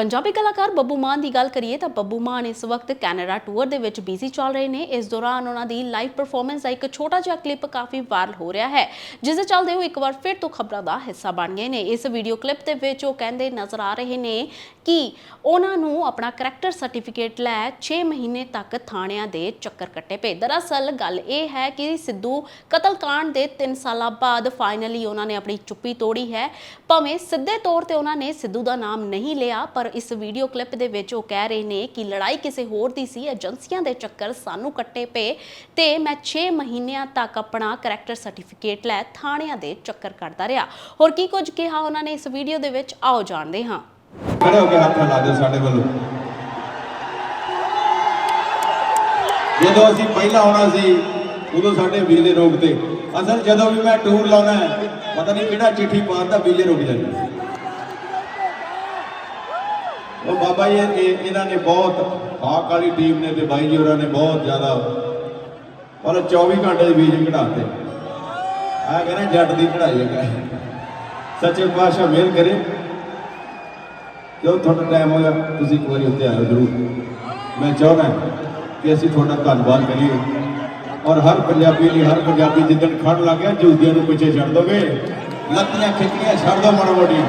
ਪੰਜਾਬੀ ਕਲਾਕਾਰ ਬੱਬੂ ਮਾਨ ਦੀ ਗੱਲ ਕਰੀਏ ਤਾਂ ਬੱਬੂ ਮਾਨ ਇਸ ਵਕਤ ਕੈਨੇਡਾ ਟੂਰ ਦੇ ਵਿੱਚ ਬਿਜ਼ੀ ਚੱਲ ਰਹੇ ਨੇ। ਇਸ ਦੌਰਾਨ ਉਹਨਾਂ ਦੀ ਲਾਈਵ ਪਰਫਾਰਮੈਂਸ ਦਾ ਇੱਕ ਛੋਟਾ ਜਿਹਾ ਕਲਿੱਪ ਕਾਫੀ ਵਾਇਰਲ ਹੋ ਰਿਹਾ ਹੈ, ਜਿਸ ਦੇ ਚੱਲਦੇ ਉਹ ਇੱਕ ਵਾਰ ਫਿਰ ਤੋਂ ਖਬਰਾਂ ਦਾ ਹਿੱਸਾ ਬਣ ਗਏ ਨੇ। ਇਸ ਵੀਡੀਓ ਕਲਿੱਪ ਦੇ ਵਿੱਚ ਉਹ ਕਹਿੰਦੇ ਨਜ਼ਰ ਆ ਰਹੇ ਨੇ ਕਿ ਉਹਨਾਂ ਨੂੰ ਆਪਣਾ ਕਰੈਕਟਰ ਸਰਟੀਫਿਕੇਟ ਲੈ 6 ਮਹੀਨੇ ਤੱਕ ਥਾਣਿਆਂ ਦੇ ਚੱਕਰ ਕੱਟੇ ਪਏ। ਦਰਅਸਲ ਗੱਲ ਇਹ ਹੈ ਕਿ ਸਿੱਧੂ ਕਤਲकांड ਦੇ 3 ਸਾਲਾਂ ਬਾਅਦ ਫਾਈਨਲੀ ਉਹਨਾਂ ਨੇ ਆਪਣੀ ਚੁੱਪੀ ਤੋੜੀ ਹੈ। ਭਾਵੇਂ ਸਿੱਧੇ ਤੌਰ ਤੇ ਉਹਨਾਂ ਨੇ ਸਿੱਧੂ ਦਾ ਨਾਮ ਨਹੀਂ ਲਿਆ, ਪਰ ਇਸ ਵੀਡੀਓ ਕਲਿੱਪ ਦੇ ਵਿੱਚ ਉਹ ਕਹਿ ਰਹੇ ਨੇ ਕਿ ਲੜਾਈ ਕਿਸੇ ਹੋਰ ਦੀ ਸੀ, ਏਜੰਸੀਆਂ ਦੇ ਚੱਕਰ ਸਾਨੂੰ ਕੱਟੇ ਪਏ ਤੇ ਮੈਂ 6 ਮਹੀਨਿਆਂ ਤੱਕ ਆਪਣਾ ਕਰੈਕਟਰ ਸਰਟੀਫਿਕੇਟ ਲੈ ਥਾਣਿਆਂ ਦੇ ਚੱਕਰ ਕੱਟਦਾ ਰਿਹਾ। ਹੋਰ ਕੀ ਕੁਝ ਕਿਹਾ ਉਹਨਾਂ ਨੇ ਇਸ ਵੀਡੀਓ ਦੇ ਵਿੱਚ? ਆਓ ਜਾਣਦੇ ਹਾਂ। ਖੜੇ ਹੋ ਕੇ ਹੱਥ ਲਾ ਦਿਓ ਸਾਡੇ ਵੱਲੋਂ। ਜਦੋਂ ਅਸੀਂ ਪਹਿਲਾਂ ਆਉਣਾ ਸੀ, ਉਦੋਂ ਸਾਡੇ ਵੀਜ਼ੇ ਰੋਕਦੇ ਅਸਲ ਜਦੋਂ ਵੀ ਮੈਂ ਟੂਰ ਲਾਉਣਾ ਪਤਾ ਨਹੀਂ ਕਿਹੜਾ ਚਿੱਠੀ ਪਾਉਂਦਾ ਵੀਜ਼ੇ ਰੁਕ ਜਾਂਦੇ। ਉਹ ਬਾਬਾ ਜੀ, ਇਹ ਇਹਨਾਂ ਨੇ ਬਹੁਤ ਹਾਕ ਵਾਲੀ ਟੀਮ ਨੇ ਤੇ ਬਾਈ ਜੀ ਹੋਰਾਂ ਨੇ ਬਹੁਤ ਜ਼ਿਆਦਾ ਪਰ 24 ਘੰਟੇ ਦੇ ਵੀਜ਼ੇ ਕਢਾਤੇ। ਆ ਕਹਿੰਦਾ ਜੱਟ ਦੀ ਕਢਾਈ ਹੈ ਸੱਚੇ ਪਾਤਸ਼ਾਹ ਮਿਹਰ ਕਰੇ। ਜਦੋਂ ਤੁਹਾਡਾ ਟਾਈਮ ਹੋਇਆ, ਤੁਸੀਂ ਇੱਕ ਵਾਰੀ ਉੱਤੇ ਆਇਓ ਜ਼ਰੂਰ। ਮੈਂ ਚਾਹੁੰਦਾ ਕਿ ਅਸੀਂ ਤੁਹਾਡਾ ਧੰਨਵਾਦ ਕਰੀਏ। ਔਰ ਹਰ ਪੰਜਾਬੀ ਲਈ, ਹਰ ਪੰਜਾਬੀ ਜਿੱਦਣ ਖੜ ਲੱਗ ਗਿਆ ਜੂਦੀਆਂ ਨੂੰ ਪਿੱਛੇ ਛੱਡ ਦੋਗੇ। ਲੱਤੀਆਂ ਖਿੱਚੀਆਂ ਛੱਡ ਦੋ ਮਾੜਾ ਮੋਟੀ।